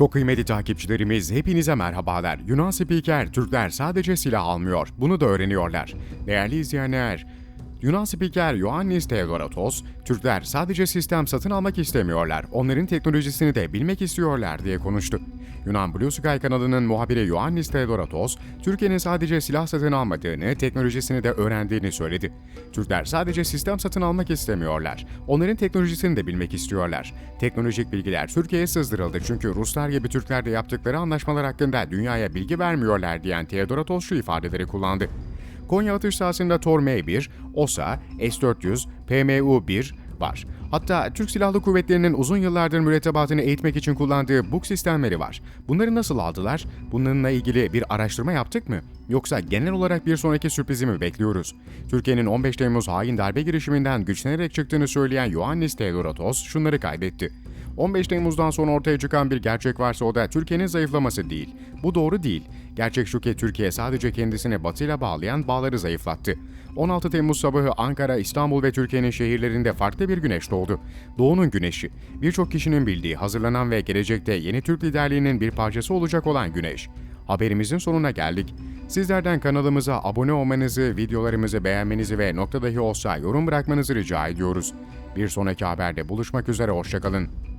Çok kıymetli takipçilerimiz hepinize merhabalar. Yunan spiker Türkler sadece silah almıyor. Bunu da öğreniyorlar. Değerli izleyenler, Yunan spiker Ioannis Theodoratos, Türkler sadece sistem satın almak istemiyorlar, onların teknolojisini de bilmek istiyorlar diye konuştu. Yunan Blue Sky kanalının muhabiri Ioannis Theodoratos, Türkiye'nin sadece silah satın almadığını, teknolojisini de öğrendiğini söyledi. Türkler sadece sistem satın almak istemiyorlar, onların teknolojisini de bilmek istiyorlar. Teknolojik bilgiler Türkiye'ye sızdırıldı çünkü Ruslar gibi Türkler de yaptıkları anlaşmalar hakkında dünyaya bilgi vermiyorlar diyen Theodoratos şu ifadeleri kullandı. Konya atış sahasında Tor M1, OSA, S-400, PMU-1 var. Hatta Türk Silahlı Kuvvetleri'nin uzun yıllardır mürettebatını eğitmek için kullandığı BUK sistemleri var. Bunları nasıl aldılar? Bununla ilgili bir araştırma yaptık mı? Yoksa genel olarak bir sonraki sürprizi mi bekliyoruz? Türkiye'nin 15 Temmuz hain darbe girişiminden güçlenerek çıktığını söyleyen Ioannis Theodoratos şunları kaydetti. 15 Temmuz'dan sonra ortaya çıkan bir gerçek varsa o da Türkiye'nin zayıflaması değil. Bu doğru değil. Gerçek şu ki Türkiye sadece kendisini batıyla bağlayan bağları zayıflattı. 16 Temmuz sabahı Ankara, İstanbul ve Türkiye'nin şehirlerinde farklı bir güneş doğdu. Doğunun güneşi. Birçok kişinin bildiği, hazırlanan ve gelecekte yeni Türk liderliğinin bir parçası olacak olan güneş. Haberimizin sonuna geldik. Sizlerden kanalımıza abone olmanızı, videolarımızı beğenmenizi ve nokta dahi olsa yorum bırakmanızı rica ediyoruz. Bir sonraki haberde buluşmak üzere, hoşçakalın.